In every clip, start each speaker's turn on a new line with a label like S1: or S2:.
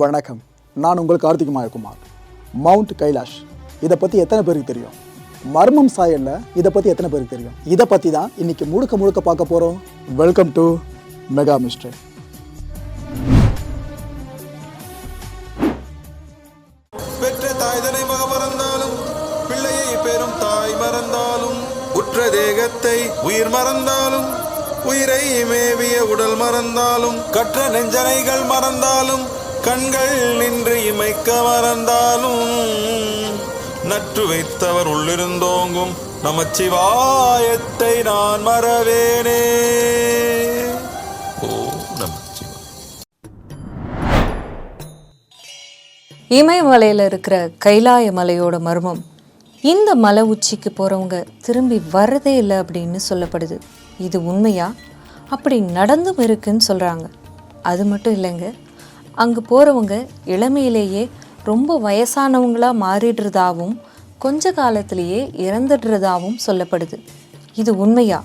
S1: வணக்கம். நான் உங்கள் கார்த்திக் மாயகுமார். மவுண்ட் கைலாஷ். இதை பற்றி எத்தனை பேருக்கு தெரியும்? மர்மம் சாயல்ல இதை பற்றி எத்தனை பேருக்கு தெரியும்? இதை பற்றி தான் இன்னைக்கு முழுக்க முழுக்க பார்க்க போகிறோம் வெல்கம் டு மெகா மிஸ்ட்ரி
S2: பெற்ற தாய்தனை மக மறந்தாலும் பிள்ளையை பெறும் தாய் மறந்தாலும் உற்ற தேகத்தை உயிர் மறந்தாலும் உயிரை மேவிய உடல் மறந்தாலும் கற்ற நெஞ்சனைகள் மறந்தாலும் கண்கள் நின்று இமைக்க மறந்தாலும் நற்று வைத்தவர் உள்ளிருந்தோங்கும் நமச்சிவாயத்தை நான் மறவேனே. நமச்சிவாய
S3: இமயமலையில் இருக்கிற கைலாய மலையோட மர்மம். இந்த மலை உச்சிக்கு போகிறவங்க திரும்பி வரதே இல்லை அப்படின்னு சொல்லப்படுது. இது உண்மையா? அப்படி நடந்தும் இருக்குன்னு சொல்கிறாங்க அது மட்டும் இல்லைங்க அங்கே போகிறவங்க இளமையிலேயே ரொம்ப வயசானவங்களா மாறிடுறதாவும் கொஞ்ச காலத்திலேயே இறந்துடுறதாவும் சொல்லப்படுது. இது உண்மையா?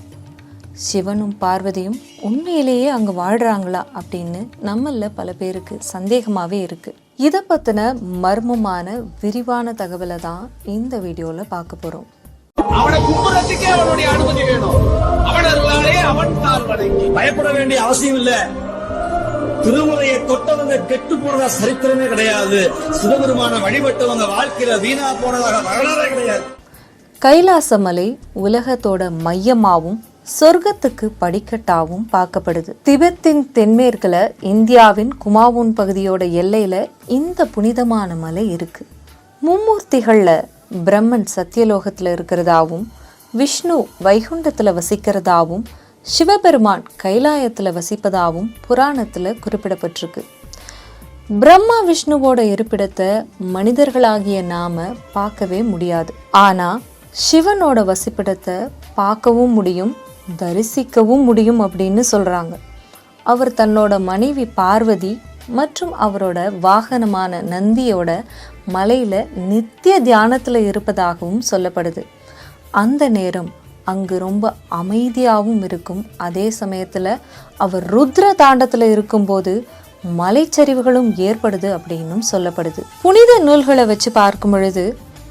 S3: சிவனும் பார்வதியும் உண்மையிலேயே அங்கே வாழ்கிறாங்களா அப்படின்னு நம்மள பல பேருக்கு சந்தேகமாகவே இருக்கு. இதை பற்றின மர்மமான விரிவான தகவலை தான் இந்த வீடியோவில் பார்க்க போகிறோம்
S4: அவனை கும்புறதுக்கே அவனுடைய அனுமதி வேணும். அவன் வணங்கி பயப்பட வேண்டிய அவசியம் இல்ல. திருமுறையை தொட்டவங்க கெட்டு போனதா சரித்திரமே கிடையாது. சிவபெருமான வழிபட்டவங்க வாழ்க்கையில வீணா போனதாக வரலாறே கிடையாது.
S3: கைலாசமலை உலகத்தோட மையமாவும் சொர்க்கத்துக்கு படிக்கட்டாவும் பார்க்கப்படுது. திபெத்தின் தென்மேற்குல இந்தியாவின் குமாவூன் பகுதியோட எல்லையில இந்த புனிதமான மலை இருக்கு. மும்மூர்த்திகள்ல பிரம்மன் சத்தியலோகத்துல இருக்கிறதாவும் விஷ்ணு வைகுண்டத்துல வசிக்கிறதாவும் சிவபெருமான் கைலாயத்தில் வசிப்பதாகவும் புராணத்தில் குறிப்பிடப்பட்டிருக்கு. பிரம்மா விஷ்ணுவோட இருப்பிடத்தை மனிதர்களாகிய நாம பார்க்கவே முடியாது. ஆனால் சிவனோட வசிப்பிடத்தை பார்க்கவும் முடியும் தரிசிக்கவும் முடியும் அப்படின்னு சொல்கிறாங்க அவர் தன்னோட மனைவி பார்வதி மற்றும் அவரோட வாகனமான நந்தியோட மலையில் நித்திய தியானத்தில் இருப்பதாகவும் சொல்லப்படுது. அந்த நேரம் அங்கு ரொம்ப அமைதியாகவும் இருக்கும். அதே சமயத்தில் அவர் ருத்ர தாண்டத்தில் இருக்கும்போது மலைச்சரிவுகளும் ஏற்படுது அப்படின்னும் சொல்லப்படுது. புனித நூல்களை வச்சு பார்க்கும் பொழுது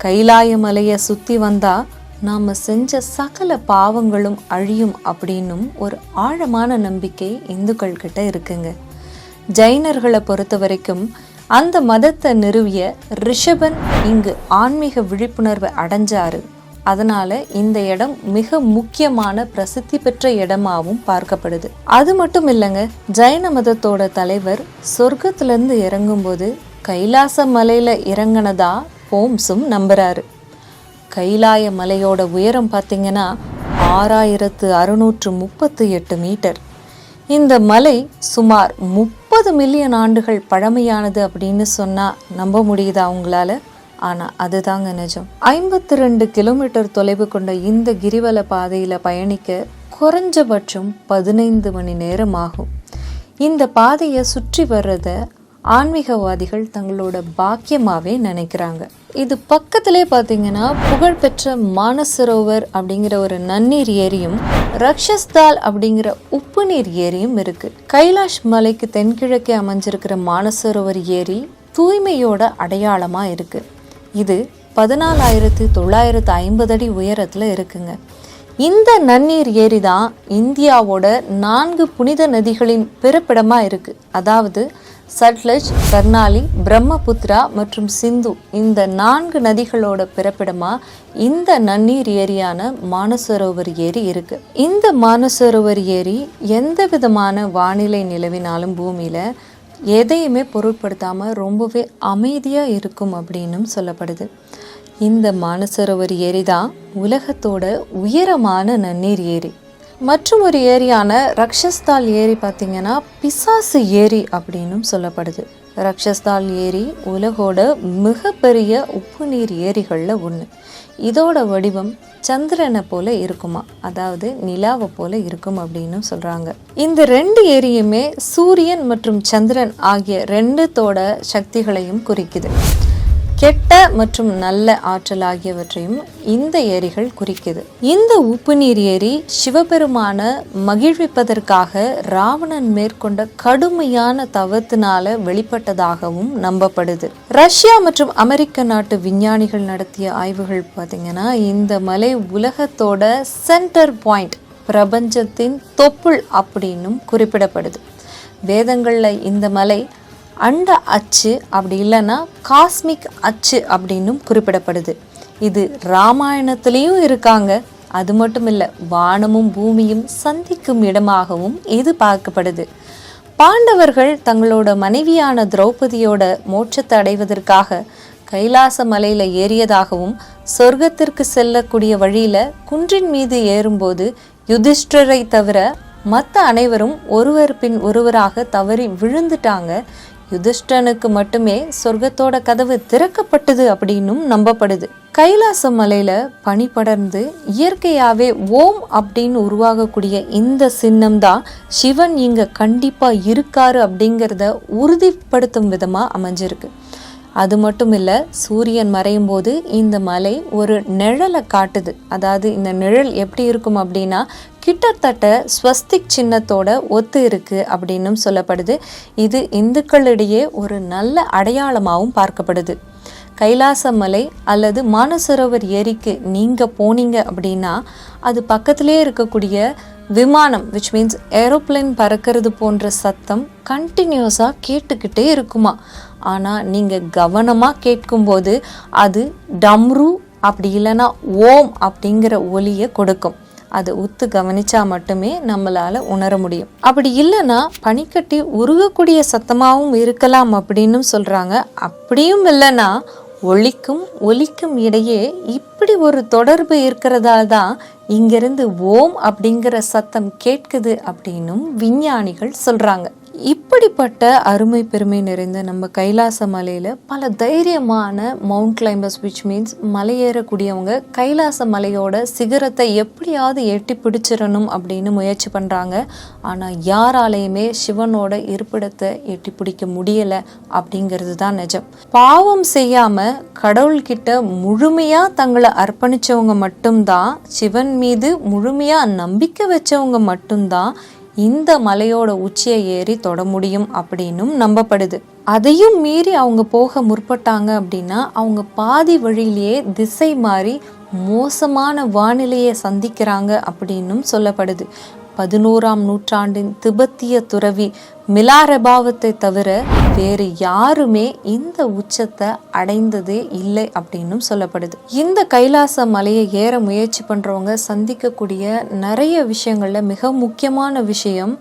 S3: கைலாய மலையை சுற்றி வந்தால் நாம் செஞ்ச சகல பாவங்களும் அழியும் அப்படின்னும் ஒரு ஆழமான நம்பிக்கை இந்துக்கள் கிட்ட இருக்குங்க. ஜைனர்களை பொறுத்த வரைக்கும் அந்த மதத்தை நிறுவிய ரிஷபன் இங்கு ஆன்மீக விழிப்புணர்வை அடைஞ்சாரு. அதனால இந்த இடம் மிக முக்கியமான பிரசித்தி பெற்ற இடமாவும் பார்க்கப்படுது. அது மட்டும் இல்லைங்க ஜைன மதத்தோட தலைவர் சொர்க்கத்திலிருந்து இறங்கும்போது கைலாச மலையில இறங்கினதா ஹோம்ஸும் நம்புறாரு. கைலாய மலையோட உயரம் பார்த்தீங்கன்னா ஆறாயிரத்து அறுநூற்று முப்பத்து எட்டு மீட்டர். இந்த மலை சுமார் முப்பது மில்லியன் ஆண்டுகள் பழமையானது அப்படின்னு சொன்னால் நம்ப முடியுதா உங்களால்? ஆனால் அதுதாங்க நிஜம். ஐம்பத்தி ரெண்டு கிலோமீட்டர் தொலைவு கொண்ட இந்த கிரிவல பாதையில் பயணிக்க குறைஞ்சபட்சம் பதினைந்து மணி நேரம் ஆகும். இந்த பாதையை சுற்றி வர்றத ஆன்மீகவாதிகள் தங்களோட பாக்கியமாகவே நினைக்கிறாங்க. இது பக்கத்திலே பார்த்தீங்கன்னா புகழ்பெற்ற மானசரோவர் அப்படிங்கிற ஒரு நன்னீர் ஏரியும் ரக்ஷஸ்தால் அப்படிங்கிற உப்பு நீர் ஏரியும் இருக்கு. கைலாஷ் மலைக்கு தென்கிழக்கே அமைஞ்சிருக்கிற மானசரோவர் ஏரி தூய்மையோட அடையாளமாக இருக்குது இது பதினாலாயிரத்து தொள்ளாயிரத்து ஐம்பது அடி உயரத்தில் இருக்குங்க. இந்த நன்னீர் ஏரி தான் இந்தியாவோட நான்கு புனித நதிகளின் பிறப்பிடமாக இருக்குது அதாவது சட்லஜ் கர்னாலி பிரம்மபுத்ரா மற்றும் சிந்து இந்த நான்கு நதிகளோட பிறப்பிடமாக இந்த நன்னீர் ஏரியான மானசரோவர் ஏரி இருக்குது இந்த மானசரோவர் ஏரி எந்த விதமான வானிலை நிலவினாலும் பூமியில் எதையுமே பொருட்படுத்தாமல் ரொம்பவே அமைதியாக இருக்கும் அப்படின்னும் சொல்லப்படுது. இந்த மானசரோவர் ஏரி தான் உலகத்தோட உயரமான நன்னீர் ஏரி. மற்றும் ஒரு ஏரியான ரக்ஷஸ்தால் ஏரி பார்த்திங்கன்னா பிசாசு ஏரி அப்படின்னும் சொல்லப்படுது. ரக்ஷஸ்தால் ஏரி உலகோட மிகப்பெரிய உப்பு நீர் ஏரிகளில் ஒன்று இதோட வடிவம் சந்திரனை போல இருக்குமா? அதாவது நிலாவை போல இருக்கும் அப்படின்னு சொல்கிறாங்க இந்த ரெண்டு ஏரியுமே சூரியன் மற்றும் சந்திரன் ஆகிய ரெண்டுத்தோட சக்திகளையும் குறிக்குது. கெட்ட மற்றும் நல்ல ஆற்றல் ஆகியவற்றையும் இந்த ஏரிகள் குறிக்குது. இந்த உப்பு நீர் ஏரி சிவபெருமான மகிழ்விப்பதற்காக ராவணன் மேற்கொண்ட கடுமையான தவத்தினால வெளிப்பட்டதாகவும் நம்பப்படுது. ரஷ்யா மற்றும் அமெரிக்க நாட்டு விஞ்ஞானிகள் நடத்திய ஆய்வுகள் பார்த்தீங்கன்னா இந்த மலை உலகத்தோட சென்டர் பாயிண்ட் பிரபஞ்சத்தின் தொப்புள் அப்படின்னும் குறிப்பிடப்படுது. வேதங்களில் இந்த மலை அண்ட அச்சு அப்படி இல்லைன்னா காஸ்மிக் அச்சு அப்படின்னும் குறிப்பிடப்படுது. இது ராமாயணத்திலையும் இருக்காங்க. அது மட்டும் இல்லை வானமும் பூமியும் சந்திக்கும் இடமாகவும் இது பார்க்கப்படுது. பாண்டவர்கள் தங்களோட மனைவியான திரௌபதியோட மோட்சத்தை அடைவதற்காக கைலாச மலையில ஏறியதாகவும் சொர்க்கத்திற்கு செல்லக்கூடிய வழியில குன்றின் மீது ஏறும்போது யுதிஷ்டரை தவிர மற்ற அனைவரும் ஒருவர் பின் ஒருவராக தவறி விழுந்துட்டாங்க. யுதிஷ்டனுக்கு மட்டுமே சொர்க்கத்தோட கதவு திறக்கப்பட்டது அப்படின்னும் நம்பப்படுது. கைலாச மலையில பனி படர்ந்து இயற்கையாவே ஓம் அப்படின்னு உருவாகக்கூடிய இந்த சின்னம் தான் சிவன் இங்க கண்டிப்பா இருக்காரு அப்படிங்கிறத உறுதிப்படுத்தும் விதமா அமைஞ்சிருக்கு. அது மட்டும் இல்லை சூரியன் மறையும் போது இந்த மலை ஒரு நிழலை காட்டுது. அதாவது இந்த நிழல் எப்படி இருக்கும் அப்படின்னா கிட்டத்தட்ட ஸ்வஸ்திக் சின்னத்தோட ஒத்து இருக்கு அப்படின்னும் சொல்லப்படுது. இது இந்துக்களிடையே ஒரு நல்ல அடையாளமாகவும் பார்க்கப்படுது. கைலாசமலை அல்லது மானசரோவர் ஏரிக்கு நீங்கள் போனீங்க அப்படின்னா அது பக்கத்திலே இருக்கக்கூடிய விமானம் விச் மீன்ஸ் ஏரோப்ளேன் பறக்கிறது போன்ற சத்தம் கண்டினியூஸாக கேட்டுக்கிட்டே இருக்குமா? ஆனால் நீங்கள் கவனமாக கேட்கும்போது அது டம்ரு அப்படி இல்லைன்னா ஓம் அப்படிங்கிற ஒலியை கொடுக்கும். அது உத்து கவனிச்சா மட்டுமே நம்மளால உணர முடியும். அப்படி இல்லைன்னா பனிக்கட்டி உருகக்கூடிய சத்தமாகவும் இருக்கலாம் அப்படின்னு சொல்றாங்க. அப்படியும் இல்லைன்னா ஒளிக்கும் ஒலிக்கும் இடையே இப்படி ஒரு தொடர்பு இருக்கிறதால தான் இங்கிருந்து ஓம் அப்படிங்கிற சத்தம் கேட்குது அப்படின்னும் விஞ்ஞானிகள் சொல்றாங்க. இப்படிப்பட்ட அருமை பெருமை நிறைந்த நம்ம கைலாச மலையில் பல தைரியமான மவுண்ட் கிளைம்பர்ஸ் விச் மீன்ஸ் மலையேறக்கூடியவங்க கைலாச மலையோட சிகரத்தை எப்படியாவது எட்டி பிடிச்சிடணும் அப்படின்னு முயற்சி பண்ணுறாங்க ஆனால் யாராலையுமே சிவனோட இருப்பிடத்தை எட்டி பிடிக்க முடியலை அப்படிங்கிறது தான் நிஜம். பாவம் செய்யாமல் கடவுள்கிட்ட முழுமையாக தங்களை அர்ப்பணிச்சவங்க மட்டும்தான் சிவன் மீது முழுமையாக நம்பிக்கை வச்சவங்க மட்டும்தான் இந்த மலையோட உச்சியை ஏறி தொட முடியும் அப்படின்னும் நம்பப்படுது. அதையும் மீறி அவங்க போக முற்பட்டாங்க அப்படின்னா அவங்க பாதி வழியிலேயே திசை மாறி மோசமான வானிலையை சந்திக்கிறாங்க அப்படின்னும் சொல்லப்படுது. பதினோராம் நூற்றாண்டின் திபெத்திய துறவி மிலாரபாவத்தை தவிர வேறு யாருமே இந்த உச்சத்தை அடைந்ததே இல்லை அப்படின்னும் சொல்லப்படுது. இந்த கைலாச மலையை ஏற முயற்சி பண்றவங்க சந்திக்கக்கூடிய நிறைய விஷயங்கள்ல மிக முக்கியமான விஷயம்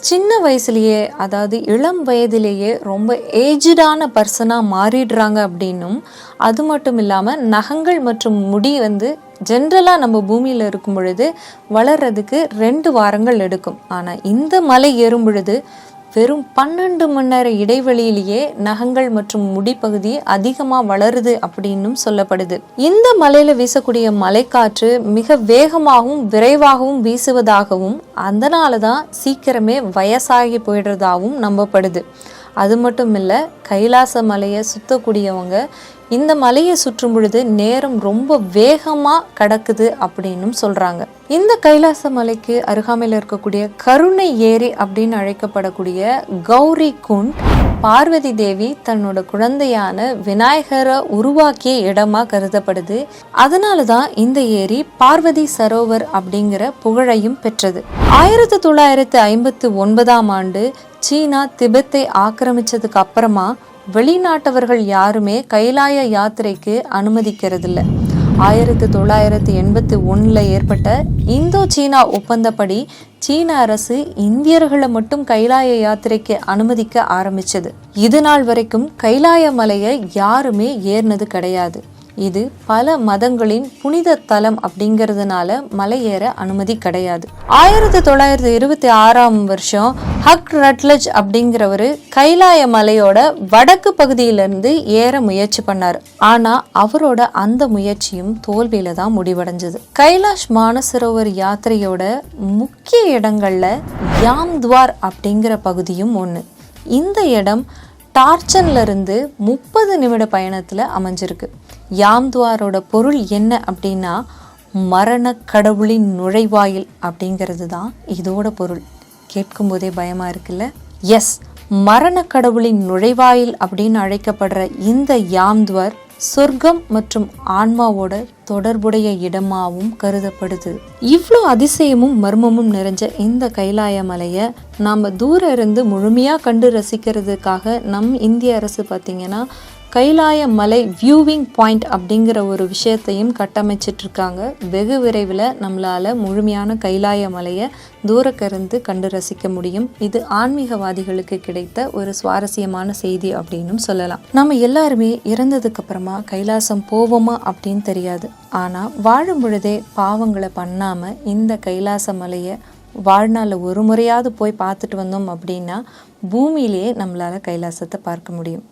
S3: சின்ன வயசுலேயே அதாவது இளம் வயதிலேயே ரொம்ப ஏஜ்டான பர்சனாக மாறிடுறாங்க அப்படின்னும் அது மட்டும் இல்லாமல் நகங்கள் மற்றும் முடி வந்து ஜென்ரலாக நம்ம பூமியில் இருக்கும் பொழுது வளர்றதுக்கு ரெண்டு வாரங்கள் எடுக்கும். ஆனால் இந்த மலை ஏறும் பொழுது வெறும் பன்னெண்டு மணி நேர இடைவெளியிலேயே நகங்கள் மற்றும் முடிப்பகுதி அதிகமாக வளருது அப்படின்னும் சொல்லப்படுது. இந்த மலையில் வீசக்கூடிய மலைக்காற்று மிக வேகமாகவும் விரைவாகவும் வீசுவதாகவும் அதனால தான் சீக்கிரமே வயசாகி போயிடுறதாகவும் நம்பப்படுது. அது மட்டும் இல்லை கைலாச மலையை சுற்றக்கூடியவங்க இந்த மலையை சுற்றும் பொழுது நேரம் ரொம்ப வேகமாக கடக்குது அப்படின்னும் சொல்கிறாங்க இந்த கைலாச மலைக்கு அருகாமையில் இருக்கக்கூடிய கருணை ஏரி அப்படின்னு அழைக்கப்படக்கூடிய கௌரி குண்ட் பார்வதி தேவி தன்னோட குழந்தையான விநாயகரை உருவாக்கிய இடமா கருதப்படுது. அதனால தான் இந்த ஏரி பார்வதி சரோவர் அப்படிங்கிற புகழையும் பெற்றது. ஆயிரத்தி தொள்ளாயிரத்தி ஐம்பத்தி ஒன்பதாம் ஆண்டு சீனா திபெத்தை ஆக்கிரமிச்சதுக்கு அப்புறமா வெளிநாட்டவர்கள் யாருமே கைலாய யாத்திரைக்கு அனுமதிக்கிறதில்ல. ஆயிரத்தி தொள்ளாயிரத்தி எண்பத்தி ஒன்றில் ஏற்பட்ட இந்தோ சீனா ஒப்பந்தப்படி சீன அரசு இந்தியர்களை மட்டும் கைலாய யாத்திரைக்கு அனுமதிக்க ஆரம்பிச்சது. இது நாள் வரைக்கும் கைலாய மலையை யாருமே ஏறினது கிடையாது. இது பல மதங்களின் புனித தலம் அப்படிங்கிறதுனால மலை ஏற அனுமதி கிடையாது. ஆயிரத்தி தொள்ளாயிரத்தி இருபத்தி ஆறாம் வருஷம் ஹக் ரட்லஜ் அப்படிங்கிறவர் கைலாய மலையோட வடக்கு பகுதியிலிருந்து ஏற முயற்சி பண்ணார். ஆனா அவரோட அந்த முயற்சியும் தோல்வியில தான் முடிவடைஞ்சது. கைலாஷ் மானசரோவர் யாத்திரையோட முக்கிய இடங்கள்ல யாம்துவார் அப்படிங்கிற பகுதியும் ஒன்று இந்த இடம் டார்ச்சன்ல இருந்து முப்பது நிமிட பயணத்தில் அமைஞ்சிருக்கு. யாம்துவாரோட பொருள் என்ன அப்படின்னா மரண கடவுளின் நுழைவாயில் அப்படிங்கிறது தான் இதோட பொருள். கேட்கும்போதே பயமாக இருக்குல்ல? எஸ் மரண கடவுளின் நுழைவாயில் அப்படின்னு அழைக்கப்படுற இந்த யாம்துவர் சொர்க்கம் மற்றும் ஆன்மாவோட தொடர்புடைய இடமாகவும் கருதப்படுது. இவ்வளோ அதிசயமும் மர்மமும் நிறைஞ்ச இந்த கைலாய மலையை நாம் தூரம் இருந்து முழுமையாக கண்டு ரசிக்கிறதுக்காக நம் இந்திய அரசு பார்த்திங்கன்னா கைலாய மலை வியூவிங் பாயிண்ட் அப்படிங்கிற ஒரு விஷயத்தையும் கட்டமைச்சிட்டு இருக்காங்க வெகு விரைவில் நம்மளால் முழுமையான கைலாய மலையை தூரக்கருந்து கண்டு ரசிக்க முடியும். இது ஆன்மீகவாதிகளுக்கு கிடைத்த ஒரு சுவாரஸ்யமான செய்தி அப்படின்னும் சொல்லலாம். நம்ம எல்லாருமே இறந்ததுக்கு அப்புறமா கைலாசம் போவோமா அப்படின்னு தெரியாது. ஆனால் வாழும் பொழுதே பாவங்களை பண்ணாமல் இந்த கைலாச மலையை வாழ்நாளில் ஒரு முறையாவது போய் பார்த்துட்டு வந்தோம் அப்படின்னா பூமியிலேயே நம்மளால் கைலாசத்தை பார்க்க முடியும்.